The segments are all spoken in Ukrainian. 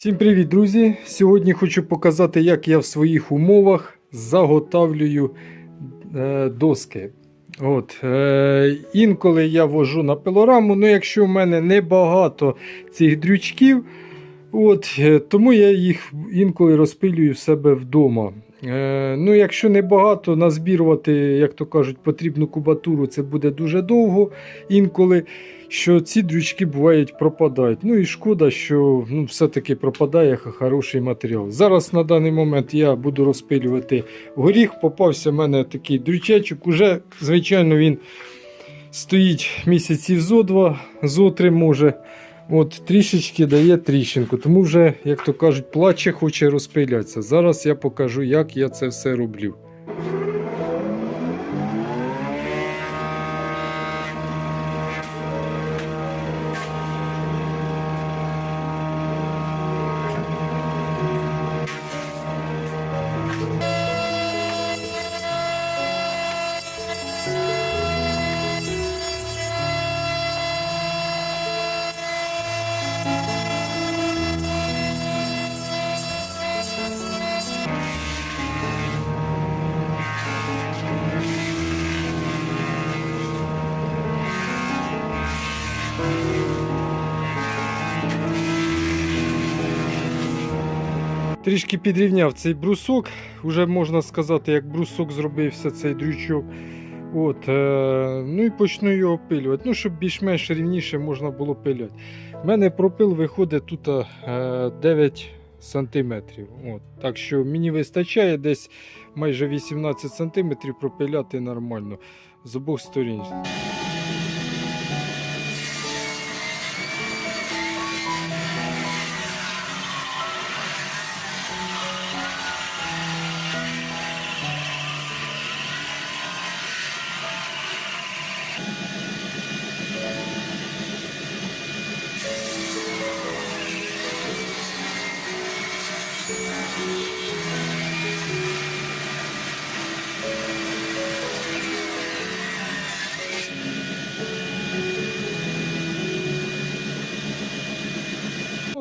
Всім привіт, друзі! Сьогодні хочу показати, як я в своїх умовах заготавлюю е, доски. От, е, інколи я вожу на пилораму, ну якщо в мене небагато цих дрючків, от, е, тому я їх інколи розпилюю в себе вдома. Е, ну, якщо небагато, назбірувати, як то кажуть, потрібну кубатуру, це буде дуже довго інколи що ці дрючки бувають пропадають. Ну і шкода, що ну, все-таки пропадає хороший матеріал. Зараз на даний момент я буду розпилювати горіх. Попався в мене такий дрючечок. Уже, звичайно, він стоїть місяців зо два, зо три може. От трішечки дає тріщинку, тому вже, як то кажуть, плаче, хоче розпилятися. Зараз я покажу, як я це все роблю. Трішки підрівняв цей брусок. Уже можна сказати, як брусок зробився цей дрючок. От, е, ну і почну його опилювати. Ну, щоб більш-менш рівніше можна було пиляти. У мене пропил виходить тут е, 9 см. От, так що мені вистачає десь майже 18 см пропиляти нормально з обох сторін.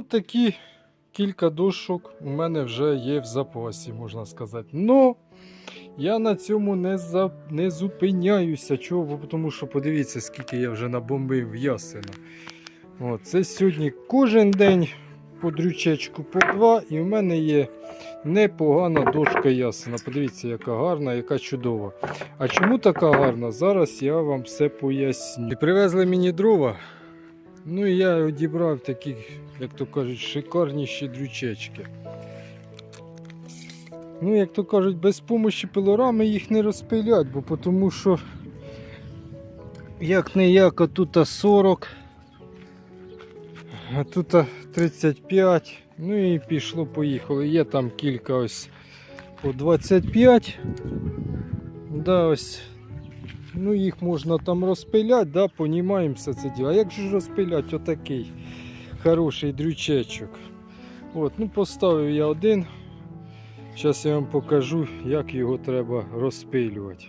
От такі кілька дошок у мене вже є в запасі, можна сказати. Но я на цьому не, за... не зупиняюся. Чого? Тому що подивіться, скільки я вже набомбив ясена. От, це сьогодні кожен день по дрючечку по два, і в мене є непогана дошка ясена. Подивіться, яка гарна, яка чудова. А чому така гарна? Зараз я вам все поясню. Привезли мені дрова. Ну і я одібрав такі, як то кажуть, шикарніші дрючечки. Ну, як то кажуть, без помощі пилорами їх не розпилять, бо тому що як не як, а тут 40, а тут 35. Ну і пішло, поїхало. Є там кілька ось по 25. Да, ось Ну, їх можна там розпиляти, да, понімаємося це діло. А як же розпиляти отакий хороший дрючечок? От, ну поставив я один. Зараз я вам покажу, як його треба розпилювати.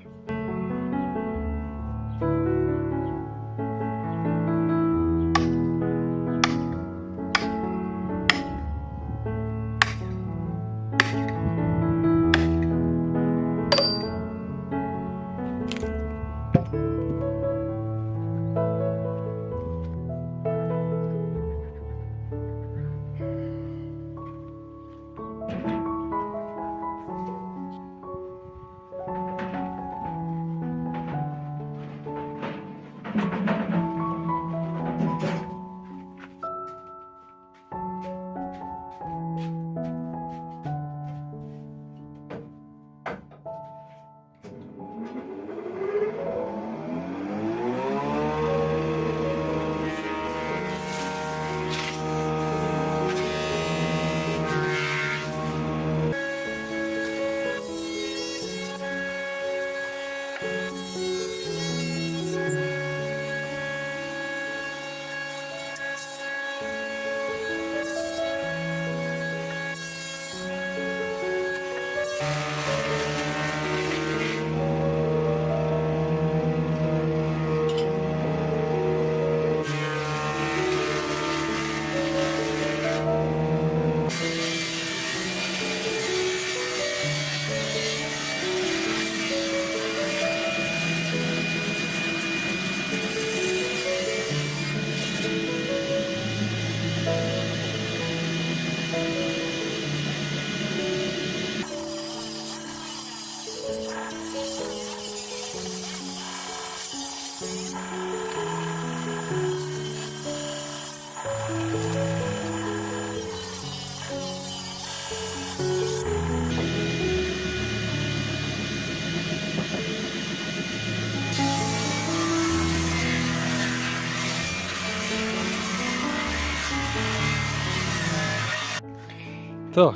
Так,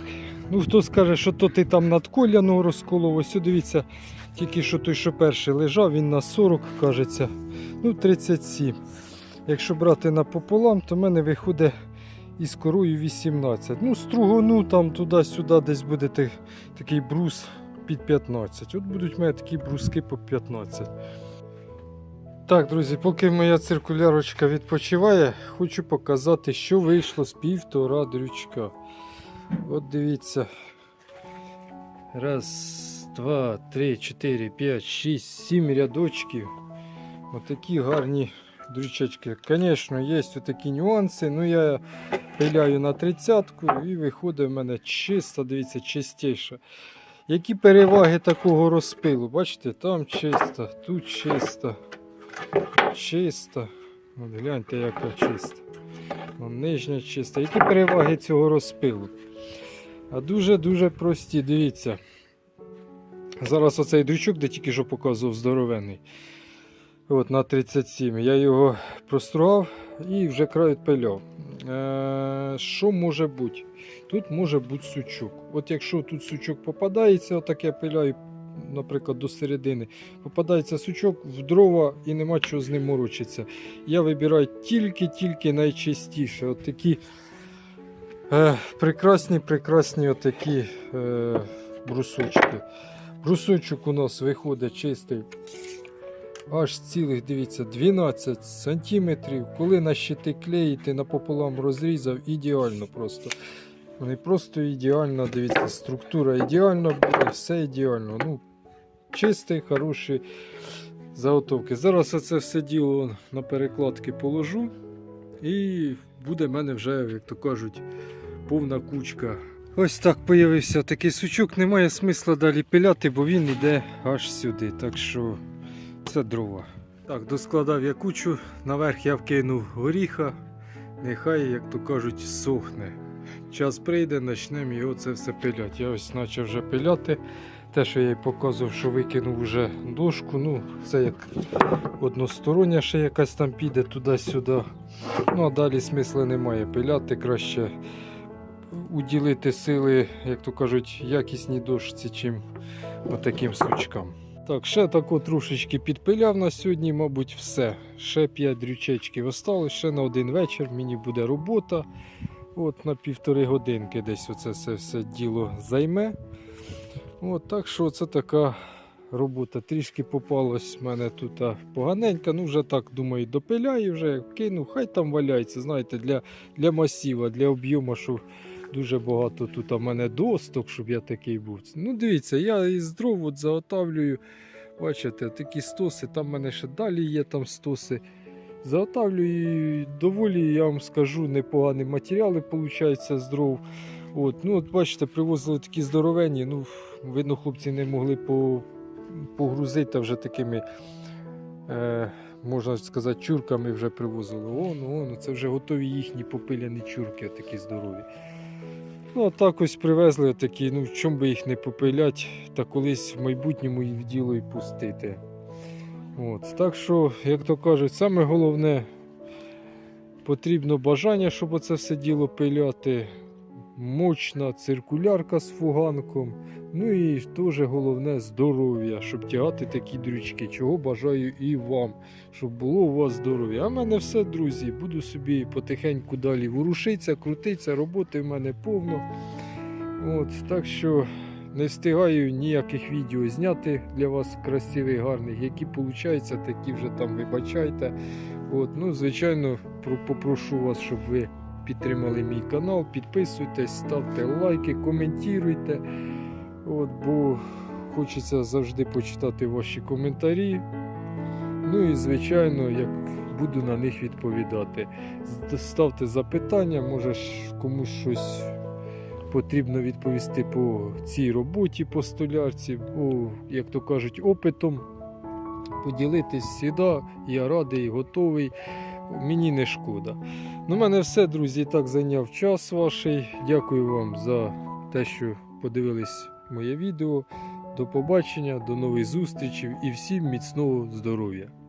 ну хто скаже, що то ти там над коляного розколов, ось дивіться, тільки що той, що перший лежав, він на 40, кажеться, ну 37. Якщо брати напополам, то в мене виходить із корою 18. Ну, стругону там туди-сюди десь буде такий брус під 15. От будуть в такі бруски по 15. Так, друзі, поки моя циркулярочка відпочиває, хочу показати, що вийшло з півтора дрючка. От дивіться. Раз, два, три, чотири, п'ять, шість, сім рядочків. Отакі гарні дрючечки. Звісно, є такі нюанси. Ну я пиляю на тридцятку і виходить в мене чисто, дивіться, чистіше. Які переваги такого розпилу? Бачите, там чисто, тут чисто, чисто. От гляньте, яка чиста. Нижня чиста. Які переваги цього розпилу? А дуже-дуже прості, дивіться. Зараз оцей дрючок, де тільки що показував здоровенний. От на 37. Я його простругав і вже край відпиляв. Е, що може бути? Тут може бути сучок. От якщо тут сучок попадається, отак я пиляю, наприклад, до середини, попадається сучок в дрова і нема чого з ним морочитися. Я вибираю тільки-тільки найчистіше. От такі е, прекрасні, прекрасні отакі е, брусочки. Брусочок у нас виходить чистий. Аж цілих, дивіться, 12 сантиметрів. Коли на щити клеїти, напополам розрізав, ідеально просто. Вони просто ідеально, дивіться, структура ідеальна буде, все ідеально. Ну, чистий, хороший заготовки. Зараз оце все діло на перекладки положу. І буде в мене вже, як то кажуть, повна кучка. Ось так появився такий сучок. Немає смисла далі пиляти, бо він йде аж сюди. Так що це дрова. Так, доскладав я кучу, наверх я вкинув горіха. Нехай, як то кажуть, сохне. Час прийде, почнемо його це все пиляти. Я ось почав вже пиляти. Те, що я й показував, що викинув вже дошку. Ну, це як одностороння ще якась там піде туди-сюди. Ну а далі смисла немає пиляти, краще уділити сили, як то кажуть, якісній дошці, чим отаким сучкам. Так, ще тако трошечки підпиляв на сьогодні, мабуть, все. Ще 5 дрючечків осталось, ще на один вечір мені буде робота. От на півтори годинки десь оце все, все діло займе. От, так що це така робота. Трішки попалась в мене тут поганенька. Ну вже так думаю, допиляю, вже кину, хай там валяється. Знаєте, для, для масіва, для об'єму, що дуже багато тут у мене досток, щоб я такий був. Ну, дивіться, я із дров от заготавлюю. Бачите, такі стоси, там в мене ще далі є там стоси. Заготавлюю доволі, я вам скажу, непогані матеріали получаються з дров. От, ну, от бачите, привозили такі здоровенні. Ну, видно, хлопці не могли по, погрузити вже такими, е, можна сказати, чурками вже привозили. О, ну, ну, це вже готові їхні попиляні чурки, такі здорові. Ну, а так ось привезли такі, ну в чому би їх не попилять, та колись в майбутньому їх в діло і пустити. От, так що, як то кажуть, саме головне потрібно бажання, щоб оце все діло пиляти. Мощна циркулярка з фуганком. Ну і теж головне здоров'я, щоб тягати такі дрючки. Чого бажаю і вам, щоб було у вас здоров'я. А в мене все, друзі. Буду собі потихеньку далі ворушитися, крутитися, роботи в мене повно. От, так що не встигаю ніяких відео зняти для вас красивих, гарних. Які получаються, такі вже там вибачайте. От, ну, звичайно, попрошу вас, щоб ви підтримали мій канал, підписуйтесь, ставте лайки, коментуйте. От, бо хочеться завжди почитати ваші коментарі. Ну і, звичайно, як буду на них відповідати. Ставте запитання, може комусь щось потрібно відповісти по цій роботі по столярці, о, як то кажуть, опитом. Поділитись сюди, я радий, готовий. Мені не шкода. Ну, мене все, друзі, так зайняв час ваший. Дякую вам за те, що подивились моє відео. До побачення, до нових зустрічей і всім міцного здоров'я!